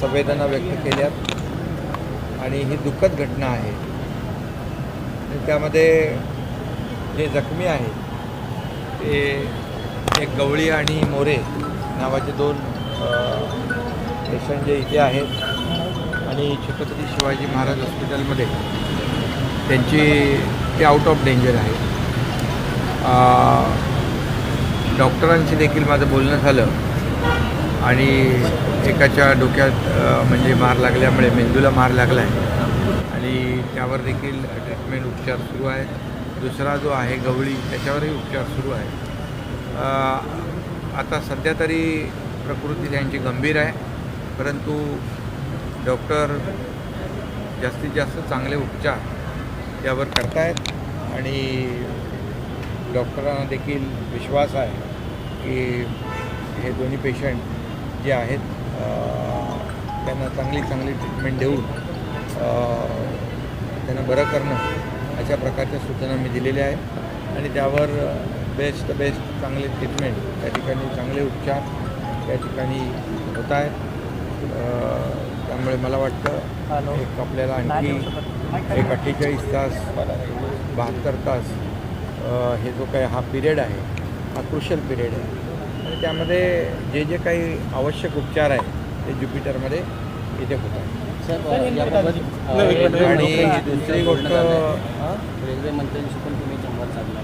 संवेदना व्यक्त केल्यात. आणि ही दुःखद घटना आहे. त्यामध्ये जे जखमी आहेत ते एक गवळी आणि मोरे नावाचे दोन पेशंट जे इथे आहेत आणि छत्रपती शिवाजी महाराज हॉस्पिटलमध्ये त्यांची ते आउट ऑफ डेंजर आहे. डॉक्टरांशी देखील माझं बोलणं झालं. आणि एकाच्या डोक्यात म्हणजे मार लागल्यामुळे मेंदूला मार लागला आहे आणि त्यावर देखील ट्रीटमेंट उपचार सुरू आहेत दुसरा जो आहे गवळी त्याच्यावरही उपचार सुरू आहे. आता सध्या तरी प्रकृती त्यांची गंभीर आहे. परंतु डॉक्टर जास्तीत जास्त चांगले उपचार त्यावर करतायत. आणि डॉक्टरांना देखील विश्वास आहे की हे दोन्ही पेशंट जे आहेत त्यांना चांगली चांगली ट्रीटमेंट देऊन त्यांना बरं करणं अशा प्रकारच्या सूचना मी दिलेल्या आहेत. आणि त्यावर बेस्ट बेस्ट चांगले ट्रीटमेंट त्या ठिकाणी चांगले उपचार त्या ठिकाणी होत आहेत. त्यामुळे मला वाटतं एक आपल्याला आणखी एक अठ्ठेचाळीस तास बहात्तर तास हे जो काही हा पिरियड आहे हा क्रुशल पिरियड आहे. आणि त्यामध्ये जे जे काही आवश्यक उपचार आहे ते ज्युपिटरमध्ये इथे होत आहेत. सर याबाबत अ, आणि दुसरी गोष्ट रेल्वे मंत्र्यांशी पण तुम्ही संवाद साधला.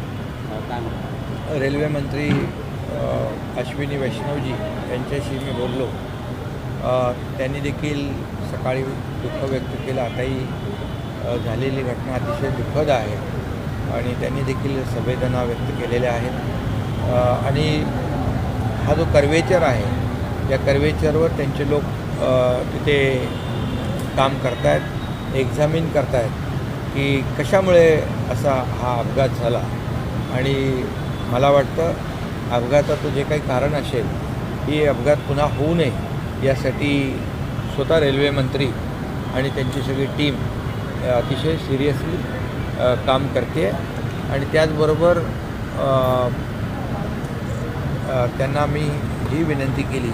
काय म्हणता रेल्वे मंत्री अश्विनी वैष्णवजी यांच्याशी मी बोललो. त्यांनी देखील सकाळी दुःख व्यक्त केलं. आताही झालेली घटना अतिशय दुःखद आहे. आणि त्यांनी देखील संवेदना व्यक्त केलेल्या आहेत. आणि हा जो कर्वेचर आहे या कर्वेचरवर त्यांचे लोक तिथे काम करतायत एक्झामिन करतायत की कशामुळे असा हा अपघात झाला. आणि मला वाटतं अपघाताचं जे काही कारण असेल ही अपघात पुन्हा होऊ नये यासाठी स्वतः रेल्वे मंत्री आणि त्यांची सगळी टीम अतिशय सिरियसली काम करते आणि त्याचबरोबर त्यांना मी ही विनंती केली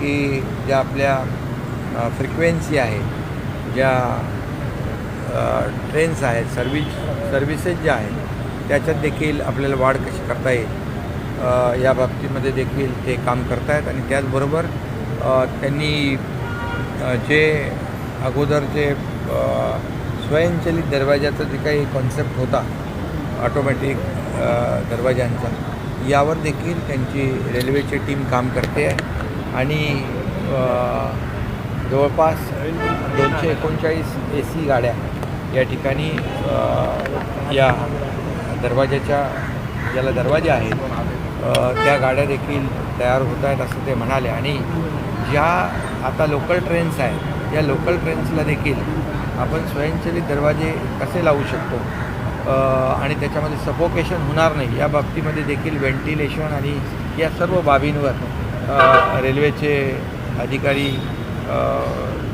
की ज्या आपल्या फ्रिक्वेन्सी आहे ज्या ट्रेन्स आहेत सर्विस सर्व्हिसेस ज्या आहेत त्याच्यात देखील आपल्याला वाढ कशी करता येईल? या बाबतीमध्ये देखील ते काम करतायत आणि त्याचबरोबर त्यांनी जे अगोदर जे स्वयंचलित दरवाजाचा जे काही कॉन्सेप्ट होता ऑटोमॅटिक दरवाजांचा यावर देखील त्यांची रेल्वेची टीम काम करते. आहे आणि जवळपास दोनशे एकोणचाळीस ए सी गाड्या या ठिकाणी या दरवाजाच्या ज्याला दरवाजे आहेत त्या गाड्या देखील तयार होत आहेत असं ते म्हणाले. आणि ज्या आता लोकल ट्रेन्स आहेत या लोकल ट्रेन्सला देखील आपण स्वयंचलित दरवाजे कसे लावू शकतो? आणि त्याच्यामध्ये सफोकेशन होणार नाही. या बाबतीमध्ये देखील व्हेंटिलेशन आणि या सर्व बाबींवर रेल्वेचे अधिकारी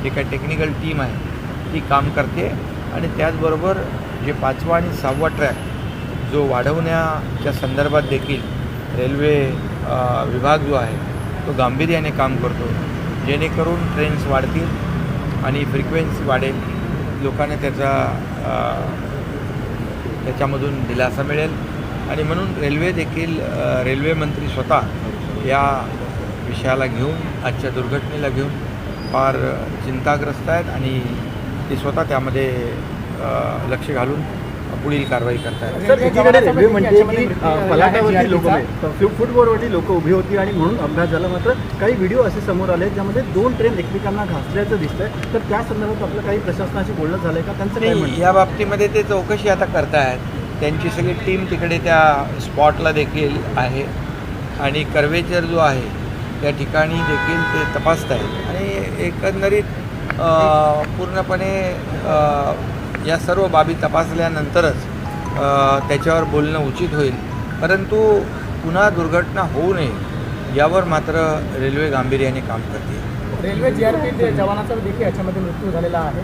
जे काही टेक्निकल टीम आहे ती काम करते. आणि त्याचबरोबर जे पाचवा आणि सहावा ट्रॅक जो वाढवण्याच्या संदर्भात देखील रेल्वे विभाग जो आहे तो गांभीर्याने काम करतो. जेणेकरून ट्रेन्स वाढतील आणि फ्रिक्वेन्सी वाढेल. लोकांना त्याचा त्याच्यामधून दिलासा मिळेल. आणि म्हणून रेल्वे देखील रेल्वे मंत्री स्वतः या विषयाला घेऊन आजच्या दुर्घटनेला घेऊन फार चिंताग्रस्त आहेत आणि ते स्वतः त्यामध्ये लक्ष घालून पुढील कारवाई करतायत सर एकीकडे रेल्वे म्हणते की अ, फलाटावरती लोक फुटबॉलवरती लोक उभी होती आणि म्हणून अपघात झाला. मात्र काही व्हिडिओ असे समोर आले ज्यामध्ये दोन ट्रेन एकमेकांना घासल्याचं दिसतंय. तर त्या संदर्भात आपलं काही प्रशासनाशी बोलणं झालंय का? त्यांचं या बाबतीमध्ये ते चौकशी आता करतायत. त्यांची सगळी टीम तिकडे त्या स्पॉटला देखील आहे. आणि कर्वेचर जो आहे त्या ठिकाणी देखील ते तपासत आहेत आणि एकंदरीत पूर्णपणे या सर्व बाबी तपासल्यानंतरच त्याच्यावर बोलणं उचित होईल. परंतु पुन्हा दुर्घटना होऊ नये यावर मात्र रेल्वे गांभीर्याने काम करते. रेल्वे जी आर पी जवानाचा देखील याच्यामध्ये मृत्यू झालेला आहे.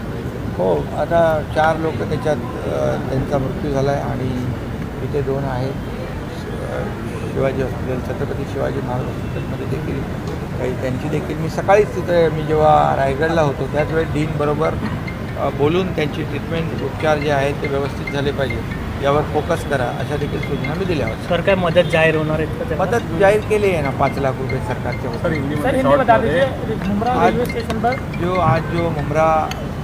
हो आता चार लोक त्याच्यात त्यांचा मृत्यू झाला आहे आणि इथे दोन आहेत. शिवाजी हॉस्पिटल छत्रपती शिवाजी महाराज हॉस्पिटलमध्ये देखील काही त्यांची देखील मी सकाळीच तिथे मी जेव्हा रायगडला होतो त्याच वेळेस डीनबरोबर बोलून त्यांची ट्रीटमेंट उपचार जे आहेत ते व्यवस्थित झाले पाहिजे यावर फोकस करा अशा देखील सूचना मी दिल्या होत्या सर काय मदत जाहीर होणार त्यांना? मदत जाहीर केली आहे ना पाच लाख रुपये सरकारच्या वतीने. सर हिंदी बता दीजिए मुमरा आज- रेलवे स्टेशन पर जो आज जो मुमरा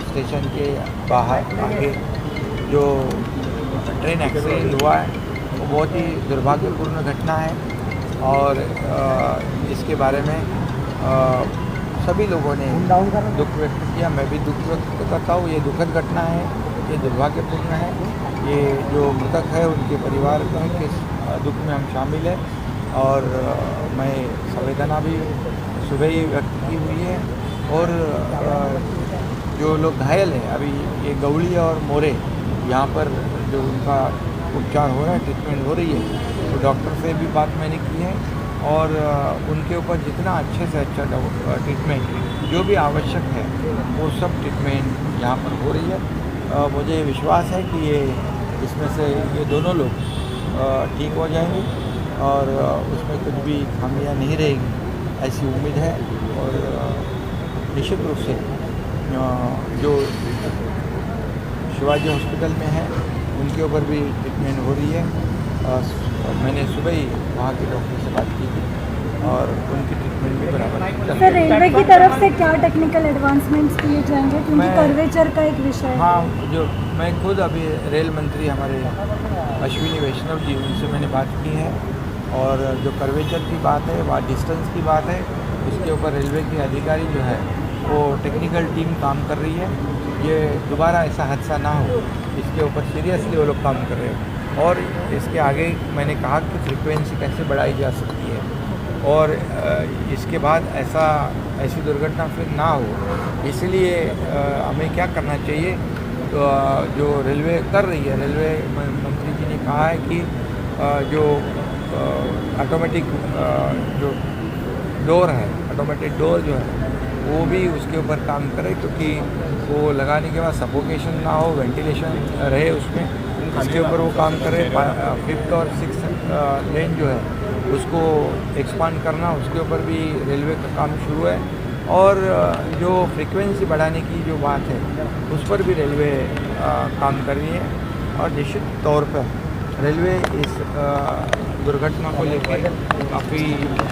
स्टेशन के बाहर आगे जो ट्रेन एक्सीडेंट हुआ है वो बहुत ही दुर्भाग्यपूर्ण घटना है और इसके बारे में सभी लोगों ने दुख व्यक्त किया। मैं भी दुख व्यक्त करता हूँ। ये दुखद घटना है। ये दुर्भाग्यपूर्ण है। ये जो मृतक है उनके परिवार के अ, दुख में हम शामिल हैं। और मैं संवेदना भी सुबह ही व्यक्त की हुई है। और जो लोग घायल हैं अभी ये गौड़ी और मोरे यहाँ पर जो उनका उपचार हो रहा है ट्रीटमेंट हो रही है तो डॉक्टर से भी बात मैंने की है। और उनके ऊपर जितना अच्छे से अच्छा ट्रीटमेंट जो भी आवश्यक है, वो सब ट्रीटमेंट यहाँ पर हो रही है। मुझे विश्वास है कि ये, इसमें से ये दोनों लोग ठीक हो जाएँगे और उसमें कुछ भी खामियाँ नहीं रहेगी, ऐसी उम्मीद है। और निश्चित रूप से जो शिवाजी हॉस्पिटल में है, उनके ऊपर भी ट्रीटमेंट हो रही है। मैंने सुबह ही वहाँ के डॉक्टर से बात की थी और उनकी ट्रीटमेंट भी बराबर सर रेलवे की तरफ़ से क्या टेक्निकल एडवांसमेंट्स किए जाएँगे? क्योंकि कर्वेचर का एक विषय है। हाँ जो मैं खुद अभी रेल मंत्री हमारे अश्विनी वैष्णव जी उनसे मैंने बात की है और जो कर्वेचर की बात है वहाँ डिस्टेंस की बात है उसके ऊपर रेलवे के अधिकारी जो है वो टेक्निकल टीम काम कर रही है। ये दोबारा ऐसा हादसा ना हो इसके ऊपर सीरियसली वो लोग काम कर रहे हैं। और इसके आगे मैंने कहा कि फ्रिक्वेंसी कैसे बढ़ाई जा सकती है। और इसके बाद ऐसा, ऐसी दुर्घटना फिर ना हो। इसलिए हमें क्या करना चाहिए? तो जो रेलवे कर रही है, रेलवे मंत्री जी ने कहा है कि जो ऑटोमेटिक जो डोर है ऑटोमेटिक डोर जो है, वो भी उसके ऊपर काम करे, क्योंकि वो लगाने के बाद सफोकेशन ना हो वेंटिलेशन रहे उसमें। इसके ऊपर वो काम करें फिफ्थ और सिक्स लेन जो है, उसको एक्सपांड करना, उसके ऊपर भी रेलवे का काम शुरू है। और जो फ्रीक्वेंसी बढ़ाने की जो बात है, उस पर भी रेलवे काम कर रही है। और निश्चित तौर पर रेलवे इस दुर्घटना को लेकर काफ़ी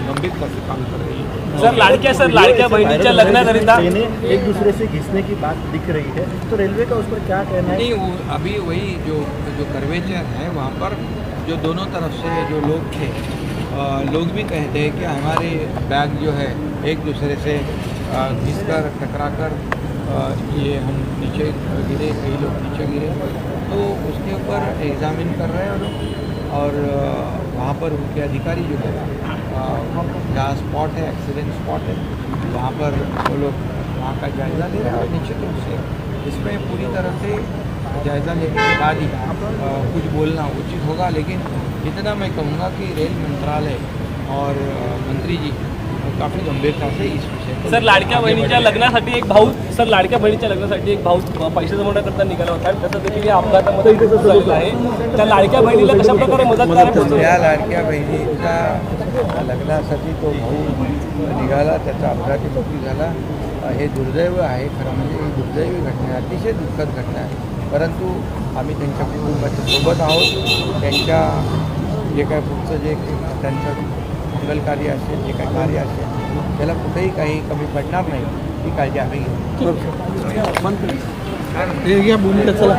गंभीरता से काम कर रही है। सर लाडक्या सर लाडक्या बहिणीच्या लग्नाकरिता एक दूसरे से घिसने की बात दिख रही है तो रेलवे का उस पर क्या कहना है? नहीं वो अभी वही जो जो कर्वेचर है वहाँ पर जो दोनों तरफ़ से जो लोग थे लोग भी कहते हैं कि हमारे बैग जो है एक दूसरे से घिस कर टकरा कर ये हम नीचे गिरे कई लोग नीचे गिरे। तो उसके ऊपर एग्ज़ामिन कर रहे हैं लोग। और वहाँ पर उनके अधिकारी जो है जहाँ स्पॉट है एक्सीडेंट स्पॉट है, वहाँ पर वो लोग वहाँ का जायज़ा ले रहे हैं और निश्चित रूप से इसमें पूरी तरह से जायज़ा लेने के बाद ही कुछ बोलना उचित होगा। लेकिन इतना मैं कहूँगा कि रेल मंत्रालय और मंत्री जी काफ़ी गंभीरता से इस विषय सर लाडक्या बहिणीच्या। लग्नासाठी एक भाऊ सर लाडक्या बहिणीच्या लग्नासाठी एक भाऊ पैसे जमवण्याकरता निघाला होता. आणि तसं देखील या अपघातामध्ये मृत्यू झालेला आहे. त्या लाडक्या बहिणीला कशा प्रकारे मदत करायला या लाडक्या बहिणीचा लग्नासाठी तो भाऊ निघाला. त्याचा अपघाती मृत्यू झाला. हे दुर्दैव आहे. खरं म्हणजे ही दुर्दैवी घटना आहे. अतिशय दुःखद घटना आहे. परंतु आम्ही त्यांच्या कुटुंबाच्या सोबत आहोत. त्यांच्या जे काय पुढचं जे त्यांचं मंगल कार्य असेल जे काही कार्य असेल त्याला कुठेही काही कमी पडणार नाही. ही काळजी आम्ही घेऊ मंत्री. या भूमिका चला.